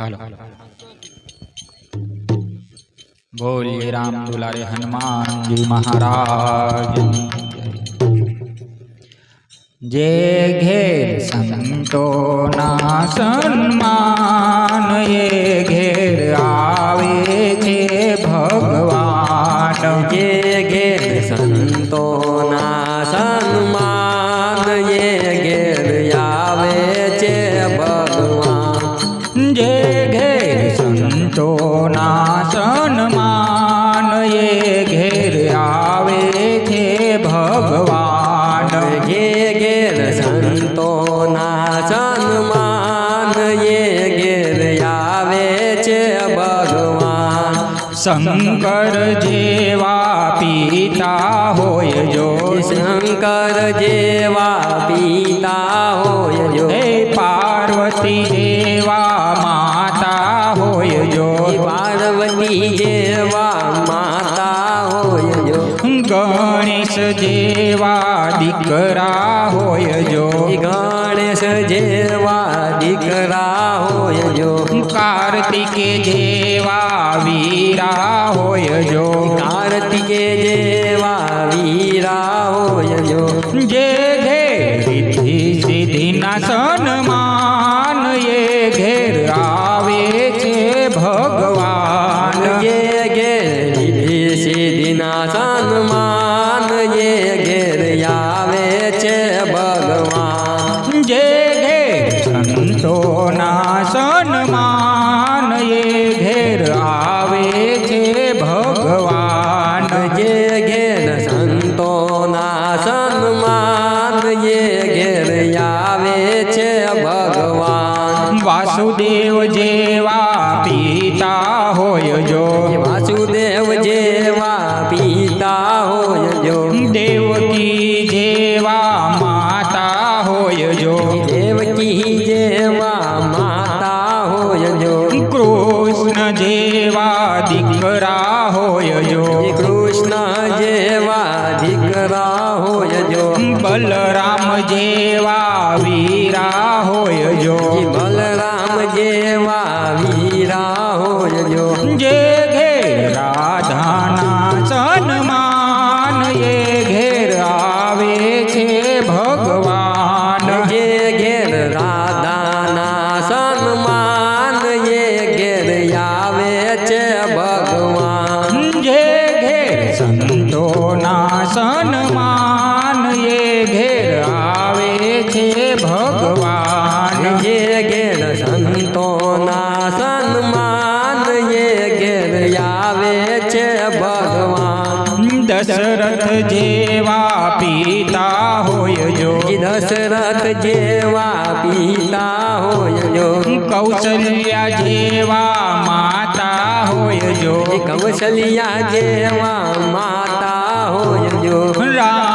હાલો બોલીએ રામ દુલારે હનુમાનજી મહારાજ જે ઘેર સંતોના સન્માન એ ઘેર આવે છે ભગવાન જે ઘેર શંકર જેવા પિતા હોય જો. શંકર જેવા પિતા હોય જો. હે પાર્વતી જેવા માતા હોય જો. પાર્વતી જેવા માતા હોય જો. ગણેશ જેવા કાર્તિકે જેવા વીરા હોય જો. કાર્તિકે જેવા વીરા હોય જો. જે ઘેર રિદ્ધિ સિદ્ધિના સન્માન દીકરા હોય જો કૃષ્ણ જેવા દીકરા હોય જો બલરામ જેવા ભગવાન જે સંતો ના સન્માન એ ગેર આવે છે ભગવાન. દશરથ જેવા પિતા હોય જો. દશરથ જેવા પિતા હોય જો. કૌશલ્યા જેવા માતા હોય જો. કૌશલ્યા જેવા માતા હોય જો. રામ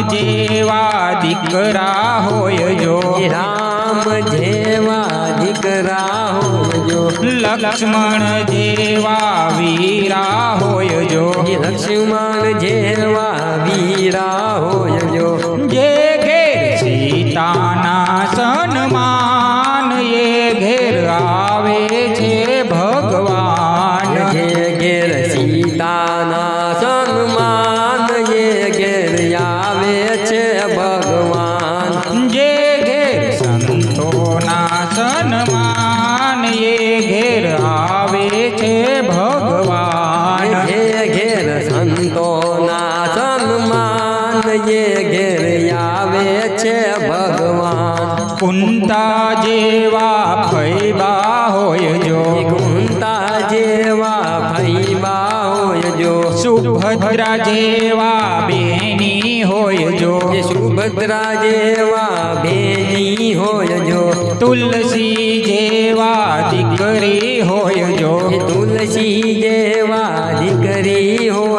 જેવા દીકરા હોય જો. રામ જેવા દીકરા હોય જો. લક્ષ્મણ જેવા વીરા હોય જો. લક્ષ્મણ જેવા વીરા જેવા ફૈબા હોય જો. કુંતા જેવા ફૈબા હોય જો. સુભદ્રા જેવા બેની હોય જો. સુભદ્રા જેવા બેની હોય જો. તુલસી જેવા દીકરી હોય જો. તુલસી જેવા દીકરી હોય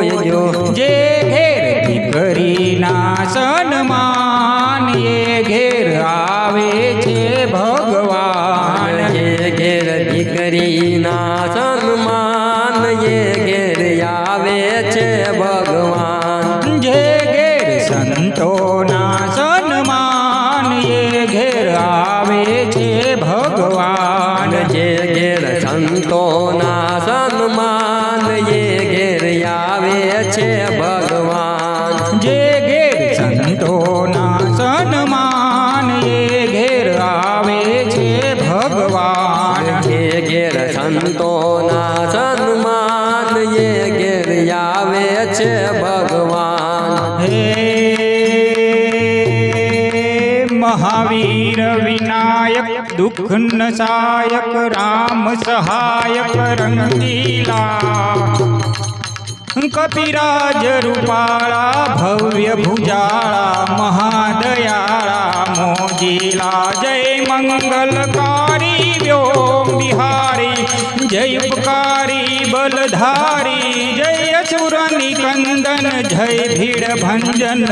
Santo વિનાયક સહાયક રામ સહાયક રંગીલા કપિરાજ રૂપાળા ભવ્ય ભુજાળા મહાદયાળા મોજીલા જય મંગલકારી વ્યોમ બિહારી જય ઉપકારી બલધારી જય नन्दन जय भीड़ भंजन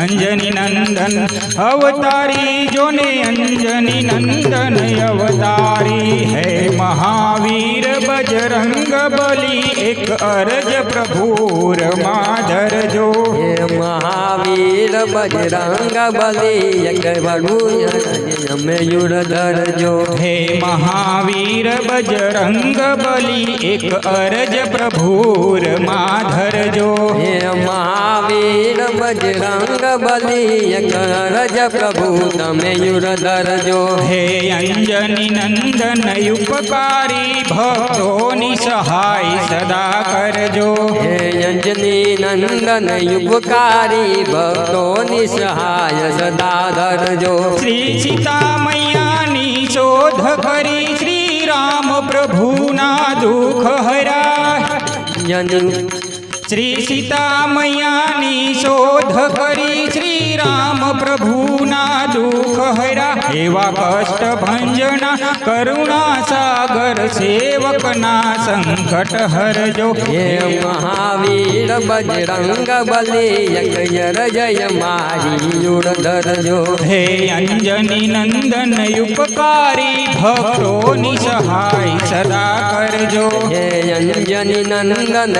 अंजनी नंदन अवतारी जो ने अञ्जनी नन्दन अवतारी है महावीर बजरंग बजरङ्गबलि एक अर्ज प्रभुर माधर जो। हे महावीर મહાવીર બજરંગ બલી એક વડું અમે યુર ધરજો હે મહાવીર બજરંગ બલી એક અરજ પ્રભુર માધરજો હે મહાવીર બજરંગ બલી એક રજ પ્રભુ તમે યુર ધરજો હે અંજની નંદન ઉપકારી ભક્તોની સહાય સદા કરજો. હે અંજની નંદન ઉપકારી ભક્તોની સહાય સદા ધરજો શ્રી સીતા મૈયાની શોધ કરી શ્રી રામ પ્રભુના દુઃખ હરા શ્રી સીતા મૈયાની શોધ કરી શ્રી રામ પ્રભુના દુઃખ હરા એવા કષ્ટ ભંજના કરુણા સાગર સેવકના સંકટ હરજો. હે મહાવીર બજરંગ બલી યર જય મારી ધરજો. હે અંજની નંદન ઉપકારી ભક્તોની સહાય સદા કરજો. હે અંજની નંદન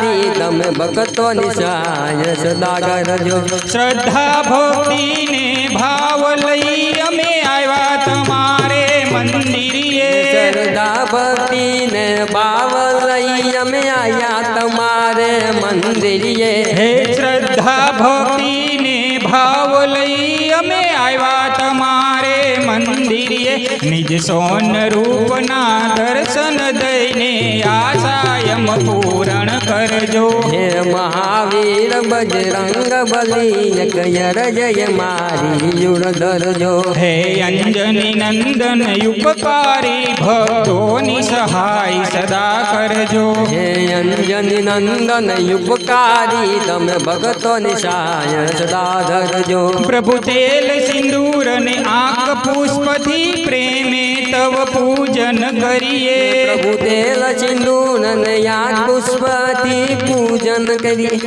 યુગકારી તમે ભક્તોની નિશાય સદા કરજો શ્રદ્ધા ભક્તિને ભાવ લઈ અમે આવ્યા તમારે મંદિરે શ્રદ્ધા ભક્તિને ભાવ લઈ અમે આવ્યા તમારે મંદિરે હે શ્રદ્ધા ભક્તિને ભાવ લઈ અમે આવ્યા તમારે મંદિરે નિજ સોન રૂપના દર્શન દઈને આશાયમ પૂરણ કરજો. હે મહાવીર બજરંગ બલી એક યર જય મારી યુર ધરજો. હે અંજની નંદન ઉપકારી ભક્તોની સહાય સદા કરજો. હે અંજની નંદન યુપકારી તમે ભક્તોની સહાય સદા ધરજો. પ્રભુ તેલ સિંદૂર ને આંખ પુષ્પથી પ્રેમે તવ પૂજન કરીએ. પ્રભુ તેલ સિંદૂર ને આંખ પુષ્પથી પૂજન કરી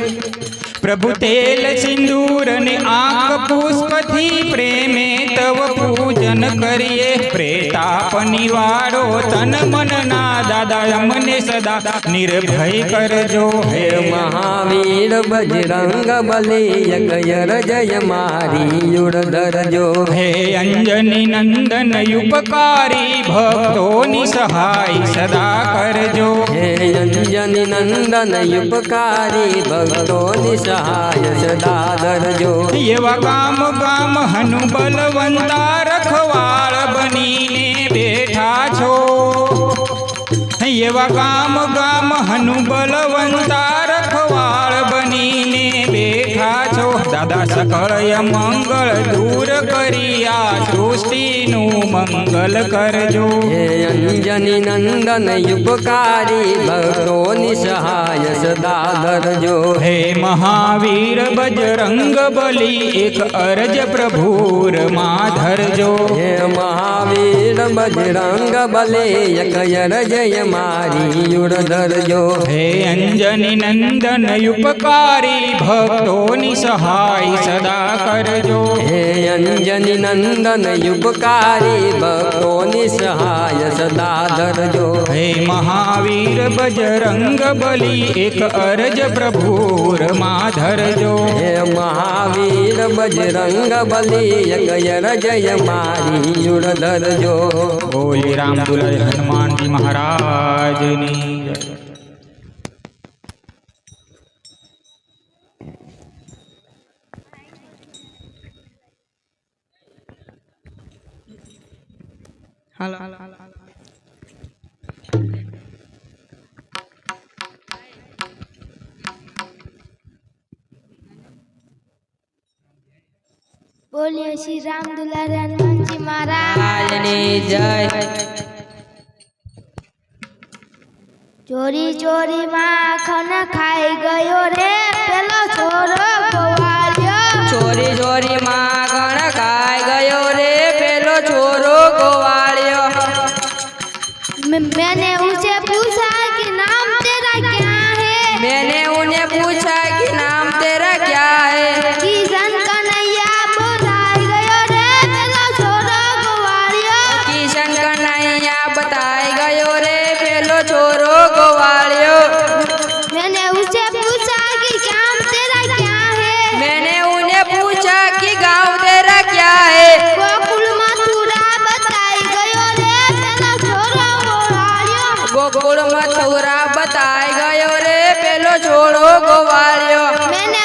પ્રભુ તેલ સિંદૂર ને આંખ પુષ્પથી પ્રેમે તવ પૂજન કરીએ પ્રેતાપ નિવારો તન મન ના દાદા અમને સદા નિર્ભય કરજો હે હે મહાવીર બજરંગ બલી એક યર જય મારી યુર ધરજો હે અંજની નંદન ઉપકારી ભક્તોની સહાય સદા કરજો હે અંજની નંદન ઉપકારી ભક્તોની સહાય સદા ધરજો એવા કામ કામ હનુ બલવંતા રખવાળ બનીને બેઠા છો. એવા કામ ગામ હનુ બલવંતા રખવાળ બનીને બેઠા છો. દાદા સકળ મંગળ દૂર કરી સૃષ્ટિનું મંગલ કરજો. હે અંજની નંદન યુપકારી ભક્તોની સહાય સદા ધરજો. હે મહાવીર બજરંગ બલી એક અરજ પ્રભુરમાં ધરજો. હે મહાવીર બજરંગ બલે એક અરજ મારી યુર ધરજો. હે અંજની નંદન યુપકારી ભક્તોની સહાય સદા કરજો. હે અંજની નંદન દુઃખન યુગકારી ભક્તોની સહાય સદા ધરજો. હે મહાવીર બજરંગ બલી એક અરજ પ્રભુરમાં ધરજો. હે મહાવીર બજરંગ બલી એક અરજ મારી જુડ ધરજો. બોલી રામ દુલાય હનુમાનજી મહારાજની હાલો બોલીએ શ્રી રામ દુલારા હનુમાનજી મહારાજની જય. ચોરી ચોરી માખણ ખાઈ ગયો રે. પેલો ગોકુળમાં છોરા બતાઈ ગયો રે પેલો છોડો ગોવાળ્યો. મેને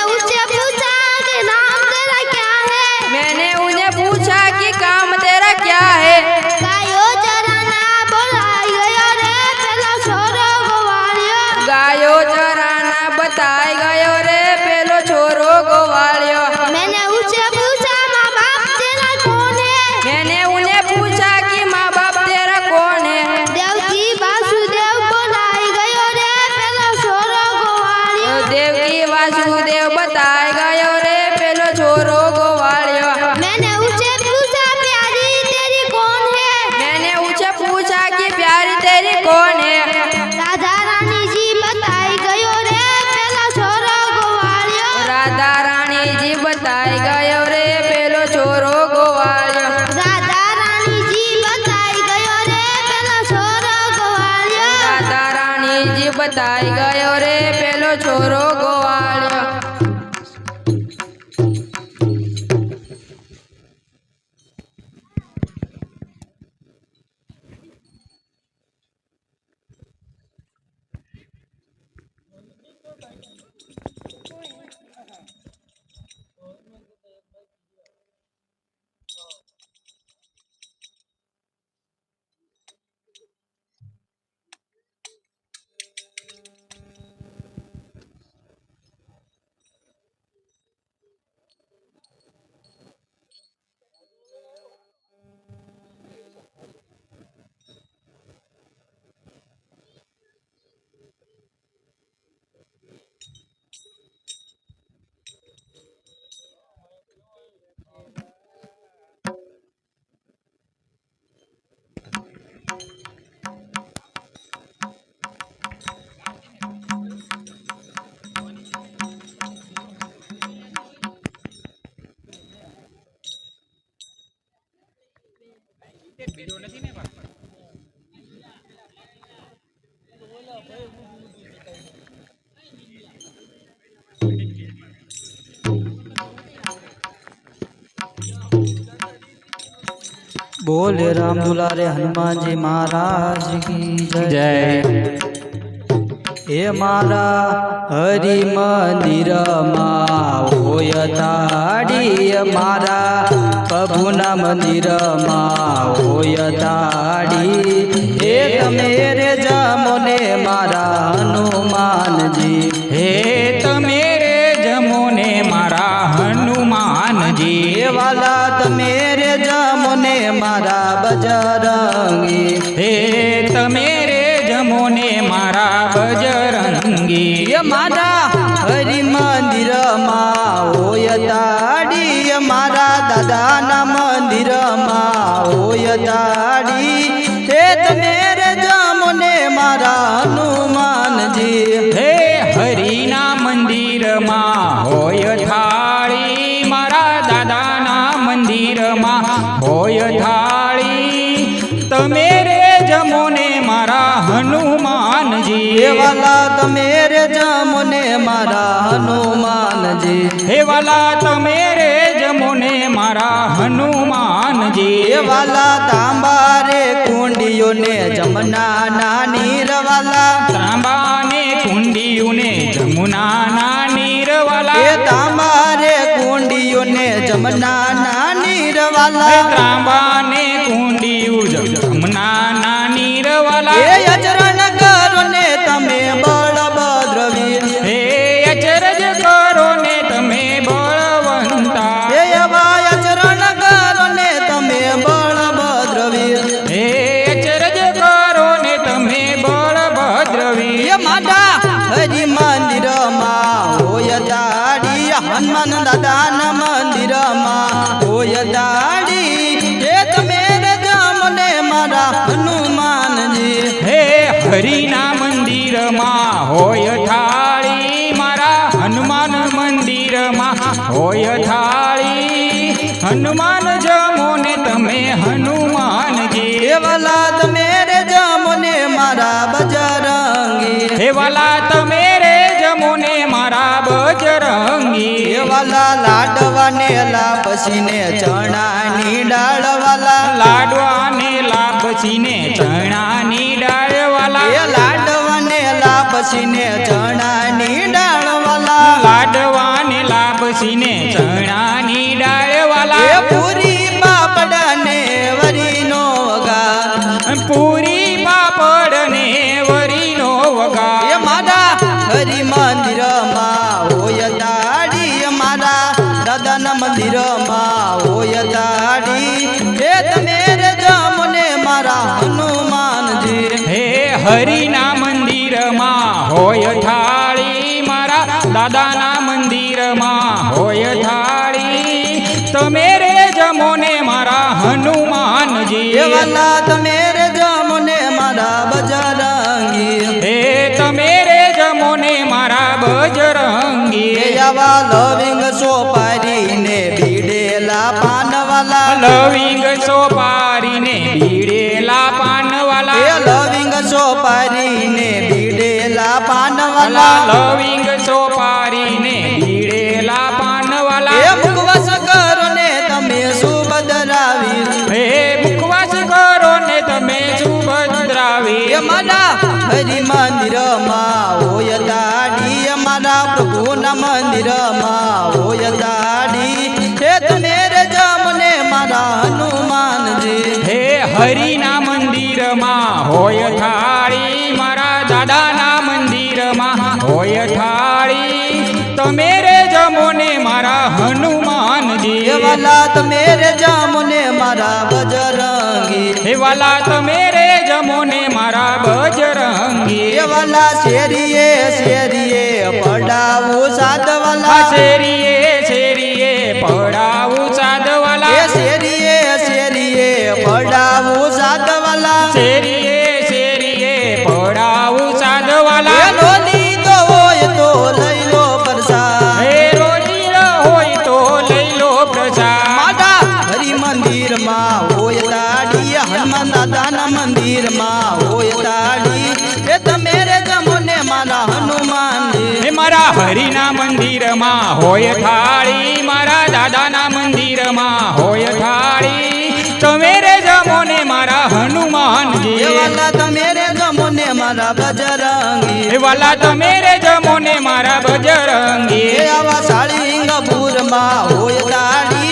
આવી ગયો રે પેલો છોરો बोल राम दुलारे हनुमान जी महाराज की जय हे मारा हरि मंदिर माओयताड़ी मारा પ્રભુના મંદિરમાં હોય તાળી એ તમે રે જામો ને મારા હનુમાન દાડી હે તમે મારા હનુમાનજી હે હરિના મંદિરમાં હોય થાળી મારા દાદાના મંદિરમાં હોય થાળી. તમે રે જમોને મારા હનુમાનજી એવાલા તમે જમોને મારા હનુમાનજી હે તમે રે જમોને મારા હનુમાન એ વાલા તાંબારે કુંડીઓને જમના નાની રવાલા ત્રાંબાને જમુના નાની રવાલા એ તાંબારે કુંડીઓને જમના નાની રવાલા તાંબા કુંડીયું હોય થાળી મારા હનુમાન મંદિરમાં. હોય થાળી હનુમાન જમો ને તમે હનુમાનજી એવાલા તમે રે જમને મારા બજરંગી હેવાલા તમે રે જમો ને મારા બજરંગી એવાલા લાડવાને લાપસીને ચણાની ડાળવાલા લાડવાને લાપસીને લાપસીને ચણાની ડાળ વાલા પૂરી પાપડને વરીનો વગા પૂરી પાપડ ને વરીનો એ વગા મારા હરિ મંદિરમાં હોય દાડી મારા દાદાના મંદિરમાં હોય દાડી હે તમે રે જમને મારા હનુમાનજી હે હરિના વાલા તમે રે જમને મારા બજરંગી. હે તમે રે જમો ને મારા બજરંગી. એ આવા લવિંગ સોપારીને બીડેલા પાનવાલા. લવિંગ સોપારીને બીડેલા પાનવાલા. એ લવિંગ સોપારીને બીડેલા વાલા પાનવાલા. લવિંગ હરિના મંદિરમાં હોય થાળી મારા દાદાના મંદિરમાં હોય થાળી. તમે રે જમો ને મારા હનુમાનજી વાલા તમે રે જમને મારા બજરંગી. હે વાલા તમે રે જમો ને મારા બજરંગી. વાલા શેરીએ શેરીએ પડાવું આ શેરીએ શેરીએ હોય થાળી મારા દાદાના મંદિરમાં હોય થાળી. તમે રે જમો ને મારા હનુમાનજી તમે રે જમોને મારા બજરંગી વાલા તમે રે જમો ને મારા બજરંગી આવા સાળીંગપુરમાં હોય તાડી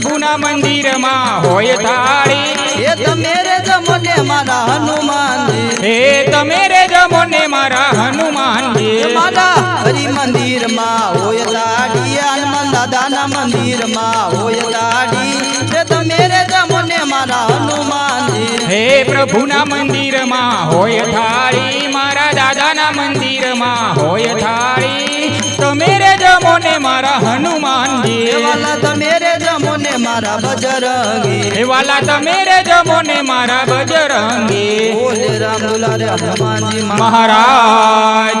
પ્રભુના મંદિરમાં હોય થાળી. એ તમે રે જમોને મારા હનુમાનજી હે તમે રે જમો ને મારા હનુમાન હનુમાનજી મારા હરિ મંદિરમાં હોય તાડી હનુમાન દાદાના મંદિરમાં હોય તાડી એ તમે રે જમોને મારા હનુમાનજી હે પ્રભુના મંદિરમાં હોય થાળી મારા દાદાના મંદિરમાં હોય થાળી. તમે રે જમો ને મારા હનુમાન હનુમાનજી તમે મારા બજરંગી. હે વાલા તમે રે જમો મારા બજરંગી. બોલ રામ હનુમાનજી મહારાજ.